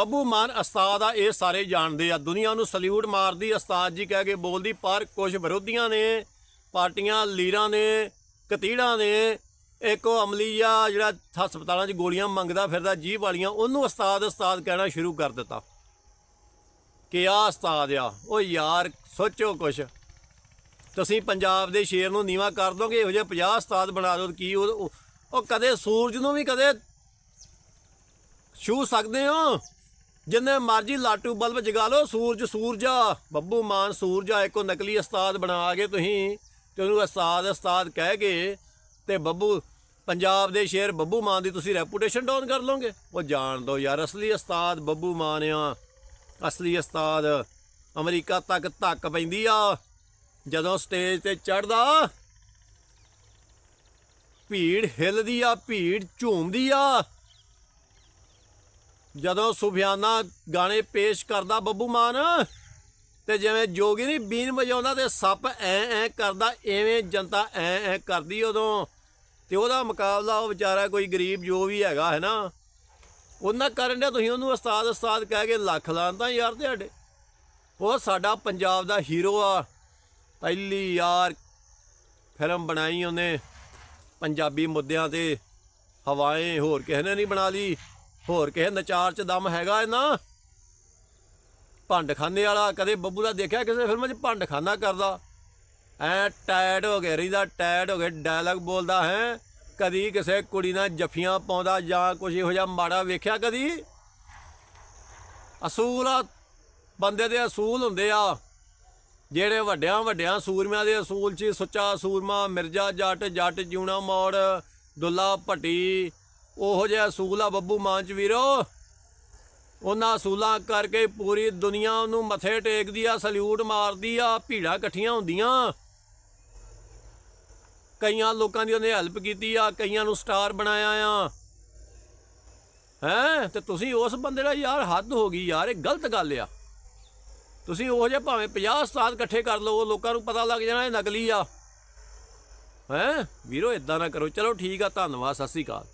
ਬੱਬੂ ਮਾਨ ਉਸਤਾਦ ਆ, ਇਹ ਸਾਰੇ ਜਾਣਦੇ ਆ। ਦੁਨੀਆ ਨੂੰ ਸਲੂਟ ਮਾਰਦੀ ਉਸਤਾਦ ਜੀ ਕਹਿ ਕੇ ਬੋਲਦੀ, ਪਰ ਕੁਝ ਵਿਰੋਧੀਆਂ ਨੇ, ਪਾਰਟੀਆਂ, ਲੀਰਾਂ ਨੇ, ਕਤੀੜਾਂ ਨੇ, ਇੱਕ ਉਹ ਅਮਲੀ ਆ ਜਿਹੜਾ ਹਸਪਤਾਲਾਂ 'ਚ ਗੋਲੀਆਂ ਮੰਗਦਾ ਫਿਰਦਾ, ਜੀਭ ਵਾਲੀਆਂ, ਉਹਨੂੰ ਉਸਤਾਦ ਉਸਤਾਦ ਕਹਿਣਾ ਸ਼ੁਰੂ ਕਰ ਦਿੱਤਾ। ਕਿ ਆ ਉਸਤਾਦ ਆ ਉਹ ਯਾਰ, ਸੋਚੋ ਕੁਛ। ਤੁਸੀਂ ਪੰਜਾਬ ਦੇ ਸ਼ੇਰ ਨੂੰ ਨੀਵਾ ਕਰ ਦੋਗੇ, ਇਹੋ ਜਿਹੇ 50 ਉਸਤਾਦ ਬਣਾ ਦਿਓ, ਕੀ ਉਹ ਉਹ ਕਦੇ ਸੂਰਜ ਨੂੰ ਵੀ ਕਦੇ ਛੂ ਸਕਦੇ ਹੋ? ਜਿੰਨੇ ਮਰਜ਼ੀ ਲਾਟੂ ਬਲਬ ਜਗਾ ਲਓ, ਸੂਰਜ, ਸੂਰਜਾ। ਬੱਬੂ ਮਾਨ ਸੂਰਜਾ ਇੱਕੋ ਨਕਲੀ ਉਸਤਾਦ ਬਣਾ ਕੇ ਤੁਸੀਂ ਤੇ ਉਹਨੂੰ ਉਸਤਾਦ ਉਸਤਾਦ ਕਹਿ ਕੇ ਤੇ ਬੱਬੂ, ਪੰਜਾਬ ਦੇ ਸ਼ੇਰ ਬੱਬੂ ਮਾਨ ਦੀ ਤੁਸੀਂ ਰੈਪੂਟੇਸ਼ਨ ਡਾਊਨ ਕਰ ਲਓਗੇ। ਉਹ ਜਾਣ ਦੋ ਯਾਰ, ਅਸਲੀ ਉਸਤਾਦ ਬੱਬੂ ਮਾਨ ਆ। ਅਸਲੀ ਉਸਤਾਦ ਅਮਰੀਕਾ ਤੱਕ ਧੱਕ ਪੈਂਦੀ ਆ। ਜਦੋਂ ਸਟੇਜ ਤੇ ਚੜਦਾ ਭੀੜ ਹਿੱਲਦੀ ਆ, ਭੀੜ ਝੂਮਦੀ ਆ। ਜਦੋਂ ਸੁਫਿਆਨਾ ਗਾਣੇ ਪੇਸ਼ ਕਰਦਾ ਬੱਬੂ ਮਾਨ, ਤੇ ਜਿਵੇਂ ਜੋਗੀ ਨਹੀਂ, ਬੀਨ ਵਜਾਉਂਦਾ ਤੇ ਸੱਪ ਐ ਐ ਕਰਦਾ, ਐਵੇਂ ਜਨਤਾ ਐ ਐ ਕਰਦੀ ਉਦੋਂ, ਤੇ ਉਹਦਾ ਮੁਕਾਬਲਾ ਉਹ ਵਿਚਾਰਾ ਕੋਈ ਗਰੀਬ ਜੋ ਵੀ ਹੈਗਾ, ਹੈ ਨਾ? ਉਹਨਾਂ ਕਰਨ ਦੇ ਤੁਸੀਂ ਉਹਨੂੰ ਉਸਤਾਦ ਉਸਤਾਦ ਕਹਿ ਕੇ ਲੱਖ ਲਾਂਦਾ ਯਾਰ ਤੁਹਾਡੇ। ਉਹ ਸਾਡਾ ਪੰਜਾਬ ਦਾ ਹੀਰੋ ਆ, ਪਹਿਲੀ ਯਾਰ ਫਿਲਮ ਬਣਾਈ ਉਹਨੇ, ਪੰਜਾਬੀ ਮੁੱਦਿਆਂ ਤੇ ਹਵਾਏ ਹੋਰ ਕਿਸੇ ਨੇ ਨਹੀਂ ਬਣਾ ਲਈ। ਹੋਰ ਕਿਸੇ ਨਚਾਰ ਚ ਦਮ ਹੈਗਾ ਇਹਨਾਂ? ਭੰਡਖਾਨੇ ਵਾਲਾ ਕਦੇ ਬੱਬੂ ਦਾ ਦੇਖਿਆ ਕਿਸੇ ਫਿਲਮ 'ਚ? ਭੰਡਖਾਨਾ ਕਰਦਾ। ਐ ਟਾਇਰਡ ਹੋ ਗਿਆ ਰੀਦਾ ਟਾਇਰਡ ਹੋ ਗਿਆ ਡਾਇਲੌਗ ਬੋਲਦਾ ਹੈ। ਕਦੀ ਕਿਸੇ ਕੁੜੀ ਨਾਲ ਜਫੀਆਂ ਪਾਉਂਦਾ ਜਾਂ ਕੁਝ ਇਹੋ ਜਿਹਾ ਮਾੜਾ ਵੇਖਿਆ ਕਦੀ? ਅਸੂਲ ਬੰਦੇ ਦੇ ਅਸੂਲ ਹੁੰਦੇ ਆ। ਜਿਹੜੇ ਵੱਡਿਆਂ ਵੱਡਿਆਂ ਸੂਰਮਿਆਂ ਦੇ ਅਸੂਲ 'ਚ, ਸੁੱਚਾ ਸੂਰਮਾ, ਮਿਰਜ਼ਾ ਜੱਟ ਜੱਟ ਜਿਉਣਾ ਮੋੜ, ਦੁੱਲਾ ਭੱਟੀ ਉਹੋ ਜਿਹਾ ਅਸੂਲ ਆ ਬੱਬੂ ਮਾਨ ਵੀਰੋ। ਉਹਨਾਂ ਅਸੂਲਾਂ ਕਰਕੇ ਪੂਰੀ ਦੁਨੀਆ ਉਹਨੂੰ ਮੱਥੇ ਟੇਕਦੀ ਆ, ਸਲੂਟ ਮਾਰਦੀ ਆ, ਭੀੜਾਂ ਇਕੱਠੀਆਂ ਹੁੰਦੀਆਂ। ਕਈਆਂ ਲੋਕਾਂ ਦੀ ਉਹਨੇ ਹੈਲਪ ਕੀਤੀ ਆ, ਕਈਆਂ ਨੂੰ ਸਟਾਰ ਬਣਾਇਆ ਆ। ਹੈਂ? ਤੇ ਤੁਸੀਂ ਉਸ ਬੰਦੇ ਦਾ ਯਾਰ ਹੱਦ ਹੋ ਗਈ ਯਾਰ, ਇਹ ਗਲਤ ਗੱਲ ਆ। ਤੁਸੀਂ ਉਹ ਜੇ ਭਾਵੇਂ 50 ਉਸਤਾਦ ਇਕੱਠੇ ਕਰ ਲਓ ਲੋਕਾਂ ਨੂੰ ਪਤਾ ਲੱਗ ਜਾਣਾ ਇਹ ਨਕਲੀ ਆ। ਹੈਂ? ਵੀਰੋ ਇਦਾਂ ਨਾ ਕਰੋ। ਚਲੋ ਠੀਕ ਆ, ਧੰਨਵਾਦ, ਸਤਿ ਸ੍ਰੀ ਅਕਾਲ।